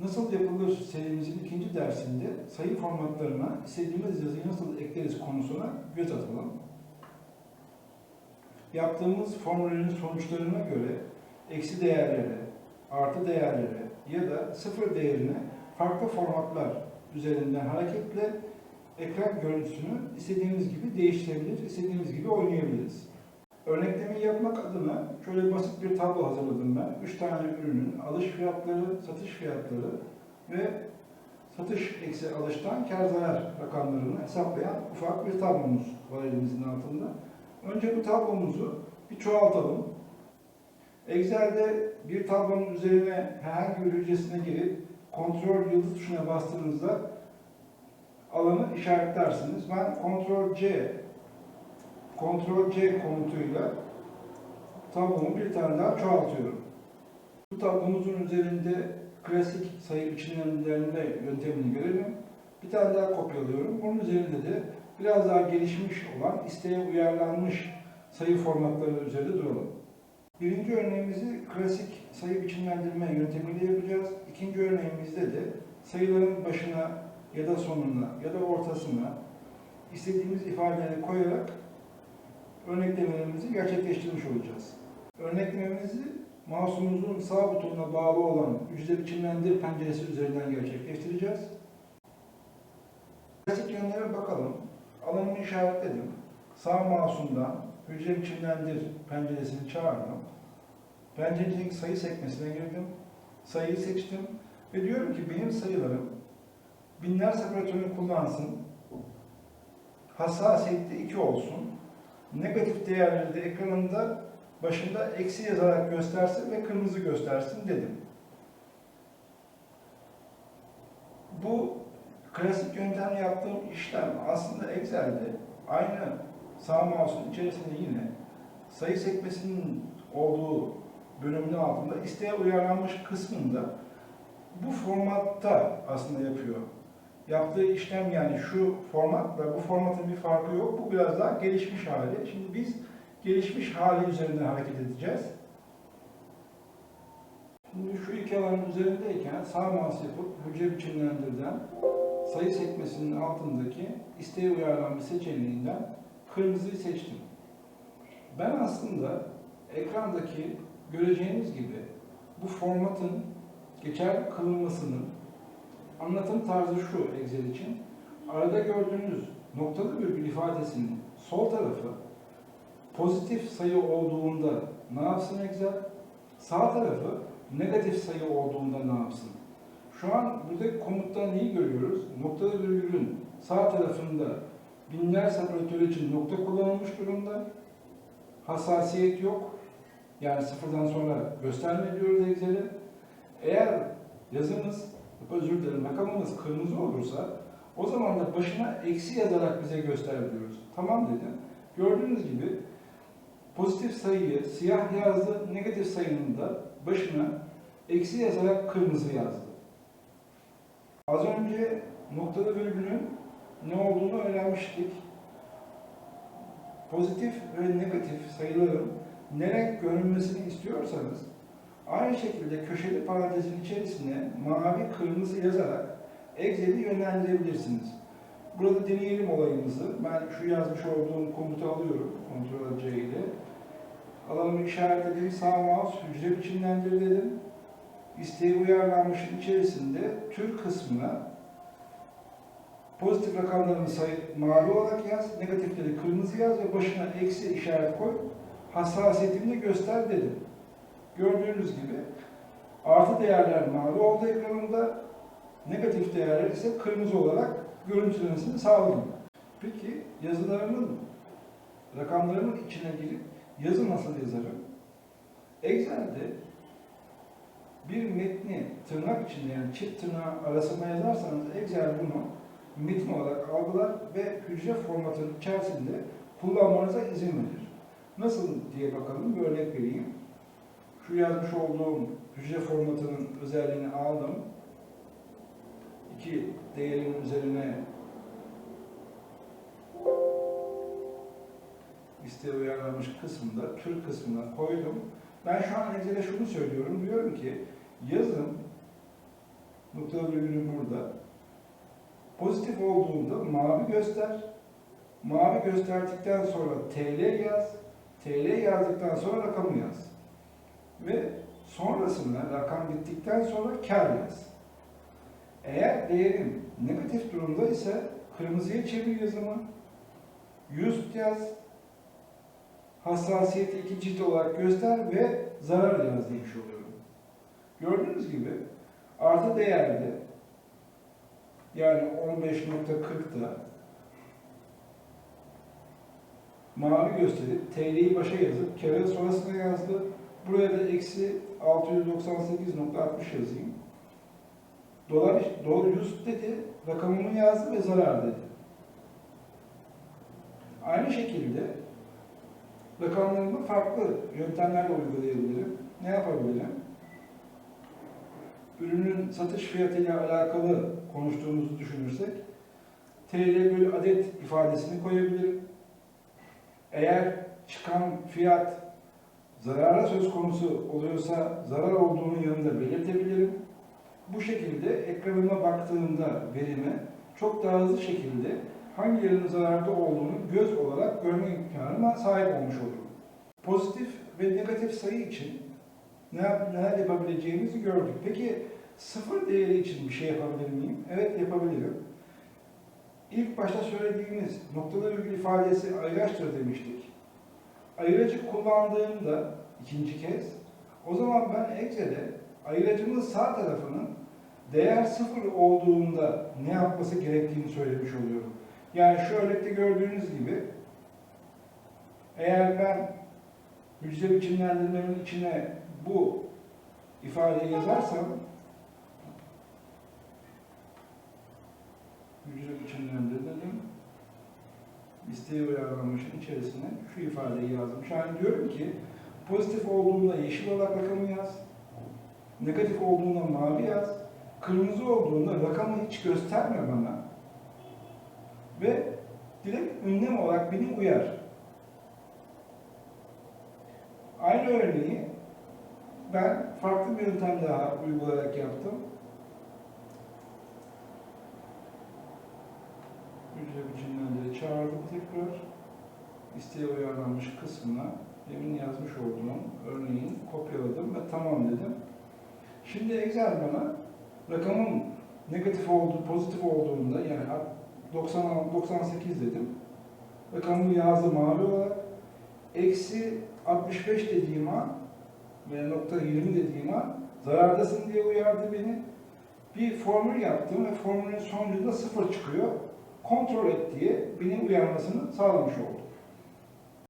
Nasıl yapılır serimizin ikinci dersinde sayı formatlarına istediğimiz yazıyı nasıl ekleriz konusuna göz atalım. Yaptığımız formüllerin sonuçlarına göre eksi değerlere, artı değerlere ya da sıfır değerine farklı formatlar üzerinden hareketle ekran görüntüsünü istediğimiz gibi değiştirebilir, istediğimiz gibi oynayabiliriz. Örneklemeyi yapmak adına şöyle basit bir tablo hazırladım ben. Üç tane ürünün alış fiyatları, satış fiyatları ve satış eksi alıştan kar zarar rakamlarını hesaplayan ufak bir tablomuz var elimizin altında. Önce bu tablomuzu bir çoğaltalım. Excel'de bir tablonun üzerine herhangi bir hücresine girip kontrol yıldız tuşuna bastığınızda alanı işaretlersiniz. Ben Ctrl C Ctrl C komutuyla tablomu bir tane daha çoğaltıyorum. Bu tablomuzun üzerinde klasik sayı biçimlendirme yöntemini görelim. Bir tane daha kopyalıyorum. Bunun üzerinde de biraz daha gelişmiş olan isteğe uyarlanmış sayı formatları üzerinde duralım. Birinci örneğimizi klasik sayı biçimlendirme yöntemiyle yapacağız. İkinci örneğimizde de sayıların başına ya da sonuna ya da ortasına istediğimiz ifadeleri koyarak örneklemelerimizi gerçekleştirmiş olacağız. Örneklememizi mouse'umuzun sağ butonuna bağlı olan hücre biçimlendir penceresi üzerinden gerçekleştireceğiz. Klasik yönlere bakalım. Alanımı işaretledim. Sağ mouse'umdan hücre biçimlendir penceresini çağırdım. Penceredeki sayı sekmesine girdim. Sayıyı seçtim ve diyorum ki benim sayılarım binler separatörünü kullansın. Hassasiyette 2 olsun. Negatif değerleri de ekranında başında eksi yazarak göstersin ve kırmızı göstersin dedim. Bu klasik yöntemle yaptığım işlem aslında Excel'de aynı sağ mouse'un içerisinde yine sayı sekmesinin olduğu bölümün altında isteğe uyarlanmış kısmında bu formatta aslında yapıyor. Yaptığı işlem yani şu formatla bu formatın bir farkı yok. Bu biraz daha gelişmiş hali. Şimdi biz gelişmiş hali üzerinden hareket edeceğiz. Şimdi şu iki alanın üzerindeyken sağ mouse yapıp hücre biçimlendirden sayı sekmesinin altındaki isteğe uyarlanmış seçeneğinden kırmızıyı seçtim. Ben aslında ekrandaki göreceğiniz gibi bu formatın geçerli kılınmasının anlatım tarzı şu Excel için. Arada gördüğünüz noktalı virgül ifadesinin sol tarafı pozitif sayı olduğunda ne yapsın Excel? Sağ tarafı negatif sayı olduğunda ne yapsın? Şu an buradaki komutta neyi görüyoruz? Noktalı virgülün sağ tarafında binler separatörü için nokta kullanılmış durumda. Hassasiyet yok. Yani sıfırdan sonra gösterme diyoruz Excel'e. Eğer yazımız, özür dilerim rakamımız kırmızı olursa o zaman da başına eksi yazarak bize göster diyoruz. Tamam dedim. Gördüğünüz gibi pozitif sayıyı siyah yazdı, negatif sayının da başına eksi yazarak kırmızı yazdı. Az önce noktalı virgülün ne olduğunu öğrenmiştik. Pozitif ve negatif sayıların ne görünmesini istiyorsanız aynı şekilde köşeli parantezin içerisine mavi kırmızı yazarak Excel'i yönlendirebilirsiniz. Burada deneyelim olayımızı. Ben şu yazmış olduğum komutu alıyorum. Ctrl C ile. Alanımı işaretledim. Sağ mouse hücre biçimlendir dedim. İsteğe uyarlanmışın içerisinde tür kısmına pozitif rakamlarını sayı mavi olarak yaz, negatifleri kırmızı yaz ve başına eksi işaret koy. Hassasiyetini göster dedim. Gördüğünüz gibi artı değerler mavi oldu ekranımda, negatif değerler ise kırmızı olarak görüntülemesini sağladım. Peki yazılarımın, rakamlarımın içine girip yazı nasıl yazarım? Excel'de bir metni tırnak içinde yani çift tırnağı arasına yazarsanız Excel bunu metin olarak algılar ve hücre formatının içerisinde kullanmanıza izin verir. Nasıl diye bakalım, bir örnek vereyim. Şu yazmış olduğum hücre formatının özelliğini aldım. İki değerin üzerine isteğe uyarlanmış kısmında, tür kısmına koydum. Ben şu an Excel'e şunu söylüyorum, diyorum ki yazım Noktalı virgülüm burada. Pozitif olduğunda mavi göster. Mavi gösterdikten sonra TL yaz. TL yazdıktan sonra rakamı yaz. Ve sonrasında rakam bittikten sonra kar yaz. Eğer değerim negatif durumda ise kırmızıya çevir yazımı. 100 yaz. Hassasiyeti iki cilt olarak göster ve zarar yaz demiş oluyorum. Gördüğünüz gibi artı değerde yani 15.40'da mavi gösterip TL'yi başa yazıp kere sonrasına yazdı. Buraya da eksi 698.60 yazayım. Dolar, dolar 100 dedi, rakamımı yazdı ve zarar dedi. Aynı şekilde rakamlarımı farklı yöntemlerle uygulayabilirim. Ne yapabilirim? Ürünün satış fiyatıyla alakalı konuştuğumuzu düşünürsek TL bölü adet ifadesini koyabilirim. Eğer çıkan fiyat zarara söz konusu oluyorsa zarar olduğunu yanında belirtebilirim. Bu şekilde ekranıma baktığımda verime çok daha hızlı şekilde hangilerinin zararda olduğunu göz olarak görme imkanına sahip olmuş olurum. Pozitif ve negatif sayı için ne neler yapabileceğimizi gördük. Peki sıfır değeri için bir şey yapabilir miyim? Evet yapabilirim. İlk başta söylediğimiz noktalı virgül ifadesi ayraçtır demiştik. Ayıracı kullandığımda ikinci kez o zaman ben Excel'e ayıracımın sağ tarafının değer sıfır olduğunda ne yapması gerektiğini söylemiş oluyorum. Yani şu örnekte gördüğünüz gibi eğer ben hücre biçimlendirmenin içine bu ifadeyi yazarsam hücre biçimlendirmenin isteğe uyarlanmışın içerisine şu ifadeyi yazdım. Yani diyorum ki pozitif olduğunda yeşil olarak rakamı yaz, negatif olduğunda mavi yaz, kırmızı olduğunda rakamı hiç gösterme bana ve direkt ünlem olarak beni uyar. Aynı örneği ben farklı bir yöntem daha uygulayarak yaptım. Hücre biçimlendiriciyi çağırdım tekrar. İsteğe uyarlanmış kısmına demin yazmış olduğum örneğin kopyaladım ve tamam dedim. Şimdi Excel bana rakamın negatif olduğu, pozitif olduğunda yani 96, 98 dedim. Rakamın yazdı mavi olarak. Eksi 65 dediğim an ve nokta 20 dediğim an zarardasın diye uyardı beni. Bir formül yaptım ve formülün sonucunda sıfır çıkıyor. Kontrol et diye beni uyarmasını sağlamış oldu.